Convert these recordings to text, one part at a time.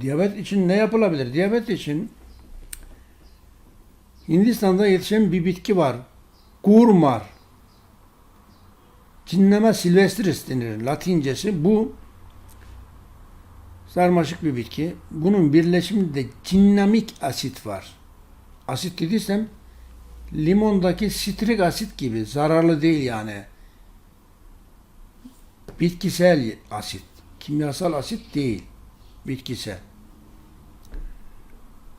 Diyabet için ne yapılabilir? Diyabet için Hindistan'da yetişen bir bitki var. Kurmar. Cinnama silvestris denir latincesi. Bu sarmaşık bir bitki. Bunun birleşiminde cinnamik asit var. Asit dediysem limondaki sitrik asit gibi zararlı değil yani. Bitkisel asit. Kimyasal asit değil. Bitkisel.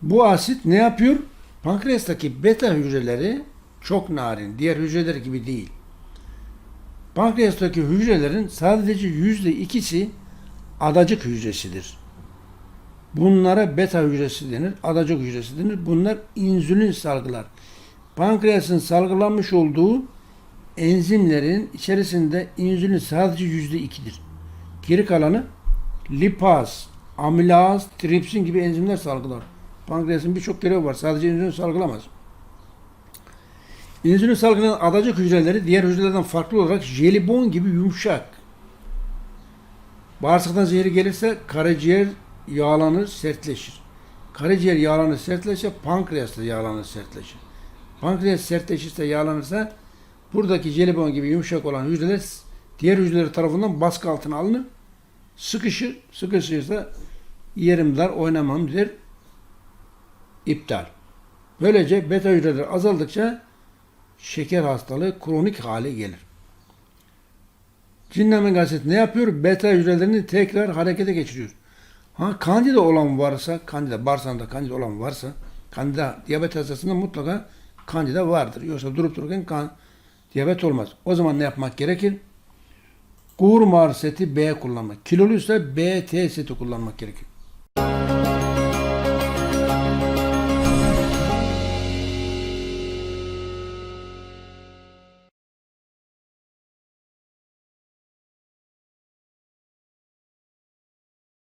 Bu asit ne yapıyor? Pankreastaki beta hücreleri çok narin. Diğer hücreler gibi değil. Pankreastaki hücrelerin sadece yüzde ikisi adacık hücresidir. Bunlara beta hücresi denir, adacık hücresi denir. Bunlar insülin salgılar. Pankreasın salgılanmış olduğu enzimlerin içerisinde insülin sadece yüzde ikidir. Geri kalanı lipaz, amilaz, tripsin gibi enzimler salgılar. Pankreasın birçok görevi var. Sadece insülin salgılamaz. İnsülin salgılanan adacık hücreleri diğer hücrelerden farklı olarak jelibon gibi yumuşak. Bağırsaktan zehri gelirse karaciğer yağlanır, sertleşir. Karaciğer yağlanır, sertleşir, pankreas da yağlanır, sertleşir. Pankreas sertleşirse, yağlanırsa buradaki jelibon gibi yumuşak olan hücreler diğer hücreler tarafından baskı altına alınır. Sıkışır, sıkışırsa yerim dar, oynamam der, iptal. Böylece beta hücreler azaldıkça şeker hastalığı kronik hale gelir. Cinnamik asit ne yapıyor? Beta hücrelerini tekrar harekete geçiriyor. Ha kandida olan varsa, kandida bağırsağında kandida olan varsa, kandida diyabet hastasında mutlaka kandida vardır. Yoksa durup dururken kan, diyabet olmaz. O zaman ne yapmak gerekir? Kurmar seti B kullanmak. Kiloluysa BT seti kullanmak gerekir.